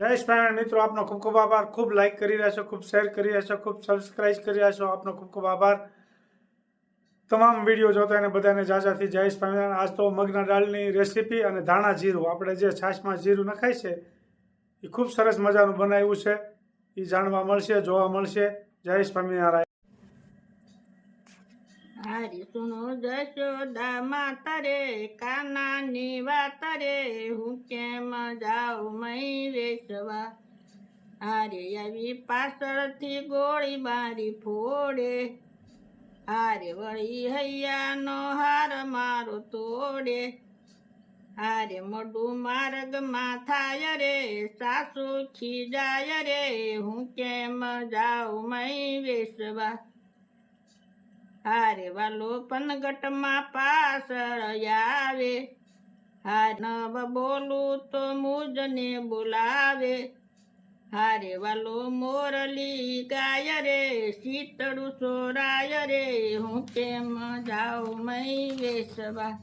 જય સ્વામિનારાયણ મિત્રો, આપનો ખૂબ ખૂબ આભાર. ખૂબ લાઈક કરી રહ્યા છો, ખૂબ શેર કરી રહ્યા છો, ખૂબ સબસ્ક્રાઇબ કરી રહ્યા છો. આપનો ખૂબ ખૂબ આભાર. તમામ વીડિયો જોતા એને બધાને જાજાથી જય સ્વામિનારાયણ આજ તો મગના દાળની રેસીપી અને ધાણા જીરું. આપણે જે છાશમાં જીરું નખાય છે, એ ખૂબ સરસ મજાનું બનાવ્યું છે. એ જાણવા મળશે, જોવા મળશે. જય સ્વામિનારાયણ હારી સુનો જશોદા માતા રે કાનાની વાત રે હું કેમ જાઉં મય વેસવા? હારે આવી પાછળથી ગોળી મારી ફોડે. હારે વળી હૈયાનો હાર મારો તોડે. હારે મોઢું માર્ગમાં થાય રે સાસુ ખીજાય રે, હું કેમ જાઉં મહી વેચવા હારે વાલો પનગટમાં પાછળ આવે. હાર નવ બોલું તો મુજને બોલાવે. હારે વાલો મોરલી ગાય રે, શીતળું સોરાય રે, હું કેમ જાઉં મય વેસવા?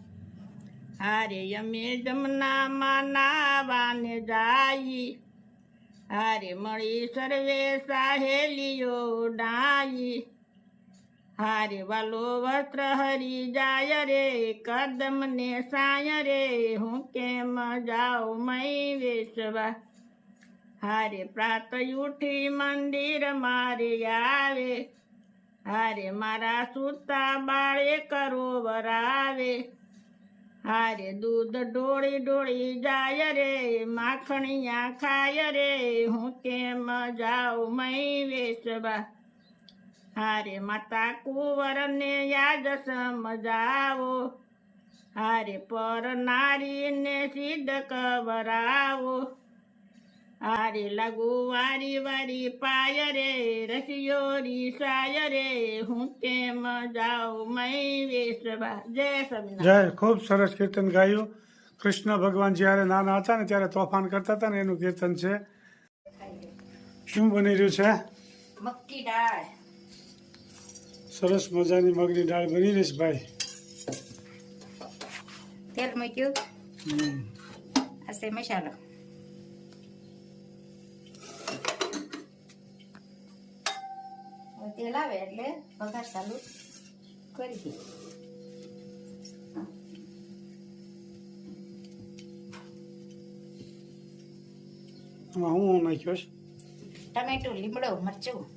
હારે અમે જમનામાં નાવાને જાઈ. હારે મળી સર્વે સાહેલીઓ ડાઈ. હારે વાલો વસ્ત્ર હરી જાય રે કદમ ને સાય રે, હું કેમ જાઉં મય વેસવા હારે પ્રાત ઉઠી મંદિર મારે આવે, હારે મારા સૂતા બાળે કરો વરાવે હારે દૂધ ડોળી ડોળી જાય રે, માખણિયા ખાય રે, હું કેમ જાઉં મય વેસવા હારે માતા કુંવરને યાદ સમજાવો હારે પર નારીને સિદ્ધ કવરાવો હારે લઘુ વારી વારી પાય રે રસિયો રીસાય રે હું કેમ જાઉં મય વેસવા જય સ્વામિનારાયણ જય ખૂબ સરસ કીર્તન ગાયું કૃષ્ણ ભગવાન જ્યારે નાના હતા ને ત્યારે તોફાન કરતા હતા ને એનું કીર્તન છે શું બની રહ્યું છે મક્કી દાળ સરસ મજાની મગની દાળ બની રહીશ ભાઈ. તેલ મૂક્યું છે મસાલો. તેલ આવે એટલે વઘાર ચાલુ કરી દઈએ. હું નાખ્યો છે? ટમેટું લીમડો મરચું.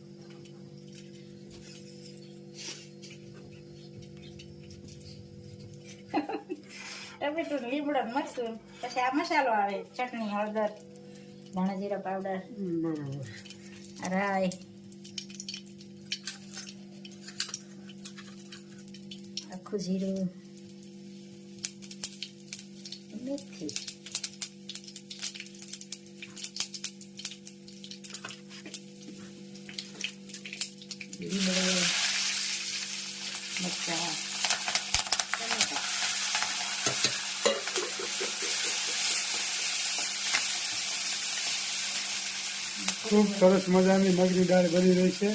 ટમેટું લીમડો મરચું. પછી આ મસાલો આવે ચટણી હળદર ધાણા જીરા પાવડર રાય આખું જીરું. મેથી લીમડો મરચાં ટમેટાં ખૂબ સરસ મજાની મગની દાળ બની રહી છે.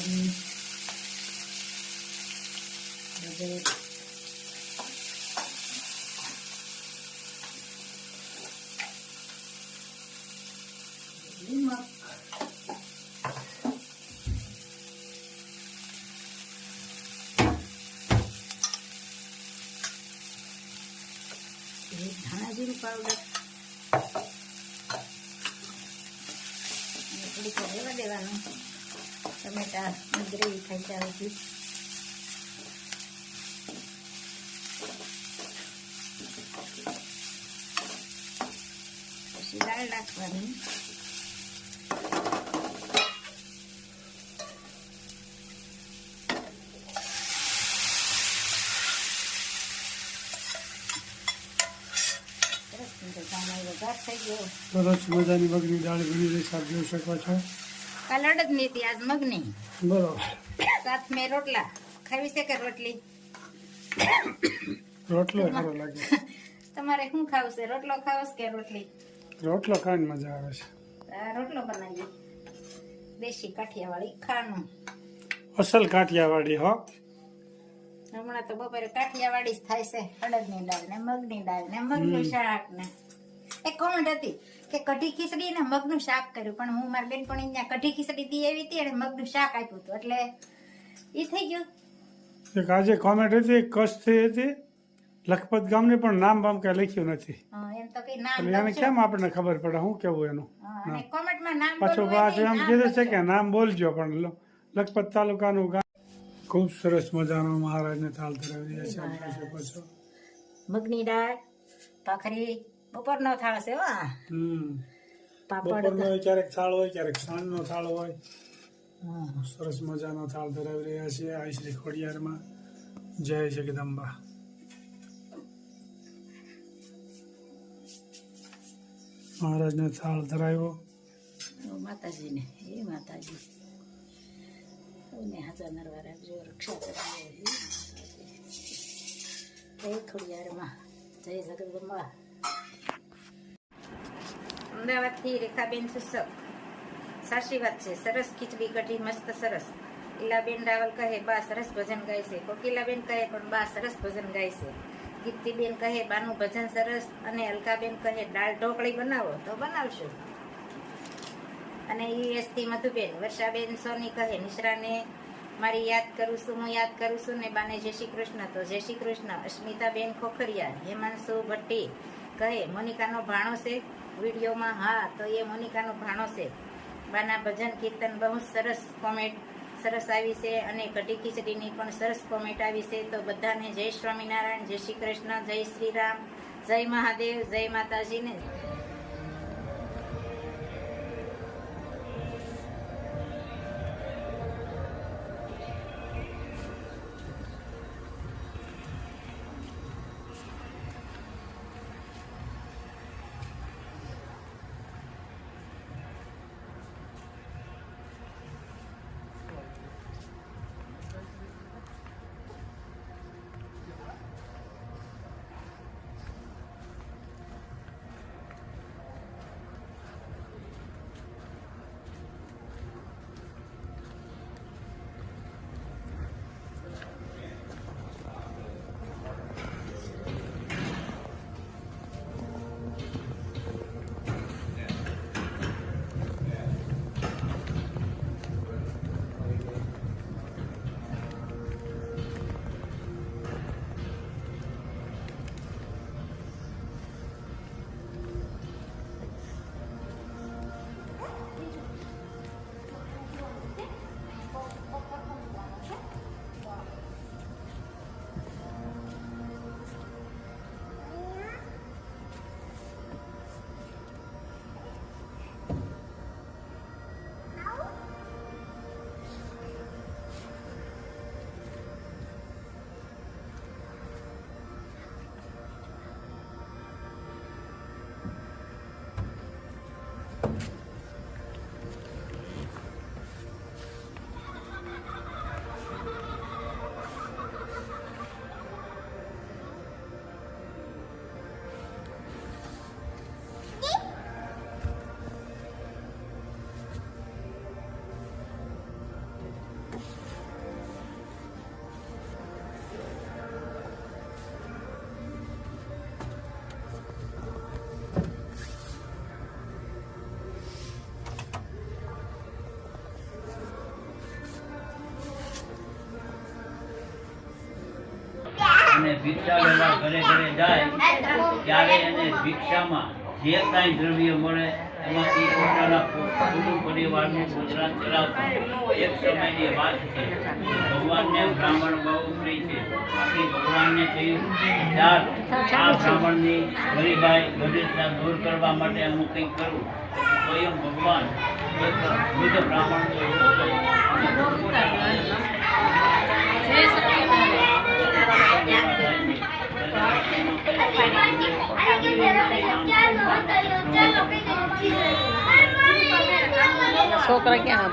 Thank હળદર પાવડર. થોડીક રહેવા દેવાનું. ટમેટા ગ્રેવી ખાઈ ત્યાં સુધી પછી દાળ નાખવાની. વઘાર થઈ ગયો. સરસ મજાની મગની દાળ બની રહી છે જોઈ શકો છો. કાલ જ નહીં હતી આજ મગની. બરાબર. સાથ મેં રોટલા. ખાવી છે કે રોટલી? રોટલો સારો લાગે. તમારે શું ખાવું છે? રોટલો ખાવો કે રોટલી? રોટલો ખાવાની મજા આવે છે. આ રોટલો બનાવીએ. દેશી કાઠિયાવાડી ખાનું. અસલ કાઠિયાવાડી હો. હમણાં તો બપોરે કાઠિયાવાડી જ થાય છે. અડદની દાળ ને મગની દાળ ને મગનું શાક ને. એક કોમેન્ટ હતી? કે કઢી ખીચડી ને મગનું શાક કર્યું. પણ હું મારા બેનપણી ત્યાં કઢી ખીચડી દી આવી હતી અને મગનું શાક આપ્યું હતું. એટલે એ થઈ ગયું. એક આજે કોમેન્ટ હતી કચ્છ થઈ હતી. લખપત ગામની પણ નામ બામ કઈ લખ્યું નથી. એમ તો કઈ નામ એને કેમ આપણને ખબર પડે? શું કેવું એનું? પાછો કોમેન્ટમાં નામ પાછું પાછું એમ કીધું છે કે નામ બોલજો પણ લખપત તાલુકાનું ગામ ખૂબ સરસ મજાનો મહારાજને થાળ ધરાવી રહ્યા છે. આપ જોઈ શકો છો મગની દાળ ભાખરી બપોરનો થાળ છે હા બપોરનો ક્યારેક થાળ હોય ક્યારેક સાંજનો થાળ હોય. સરસ મજાનો થાળ ધરાવી રહ્યા છે આ શ્રી ખોડિયારમાં. જય જગદંબા મહારાજને થાળ ધરાવ્યો. માતાજીને હે માતાજી. સૌને હાજર નરવા રાખજો રક્ષા કરજો માતાજી. ખોડિયારમાં. જય જગદંબા. અમદાવાદથી રેખાબેન સુસક સાચી વાત છે. સરસ ખીચડી કઢી, મસ્ત સરસ. ઈલાબેન રાવલ કહે, બા, સરસ ભજન ગાય છે. કોકિલાબેન કહે, પણ બા, સરસ ભજન ગાય છે. કીર્તિબેન કહે, બાનું ભજન સરસ. અને અલકાબેન કહે, દાળ ઢોકળી બનાવો. તો બનાવશું. અને યુએસથી મધુબેન, વર્ષાબેન સોની કહે નિશ્રાને મારી યાદ કરું છું, હું યાદ કરું છું ને બાને જય શ્રી કૃષ્ણ. તો જય શ્રી કૃષ્ણ. અસ્મિતાબેન ખોખરિયા, હેમાંશુ ભટ્ટી કહે, મોનિકાનો ભાણો છે. વિડીયોમાં, હા, તો એ મોનિકાનો ભાણો છે. બાના ભજન કીર્તન બહુ સરસ કોમેન્ટ, સરસ આવી છે અને કઢી ખીચડીની પણ સરસ કોમેન્ટ આવી છે. તો બધાને જય સ્વામિનારાયણ, જય શ્રી કૃષ્ણ, જય શ્રી રામ, જય મહાદેવ, જય માતાજીને. અને ભિક્ષા લેવા ઘરે ઘરે જાય, ત્યારે એને ભિક્ષામાં જે કાંઈ દ્રવ્ય મળે, એમાંથી પોતાના કુટુંબ પરિવારનું ગુજરાન ચલાવતા એક સમયની વાત છે, ભગવાનને બ્રાહ્મણ બહુ પ્રિય છે. બાકી ભગવાનને કહ્યું ચાલ આ બ્રાહ્મણની ગરીબાઈ ગરીબતા દૂર કરવા માટે હું કંઈક કરું સ્વયં ભગવાન એક વૃદ્ધ બ્રાહ્મણનો રૂપ લઈ અને છોકરા ક્યાં સાંભળવા દે ઘરે ઘરે ભિક્ષા લેવા ક્યાં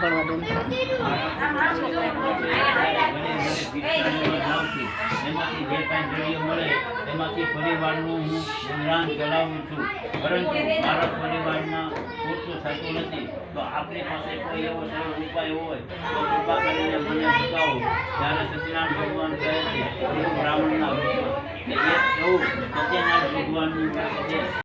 દ્રવ્ય મળે એમાંથી પરિવારનું હું ગુજરાન ચલાવું છું પરંતુ મારા પરિવારમાં પૂરતું થતું નથી તો આપણી પાસે કોઈ એવો ઉપાય હોય તો કૃપા કરીને મને બતાવો ત્યારે સત્યનારાયણ ભગવાન કહે છે એવું બ્રાહ્મણના એવું સત્યનારાયણ ભગવાનનું છે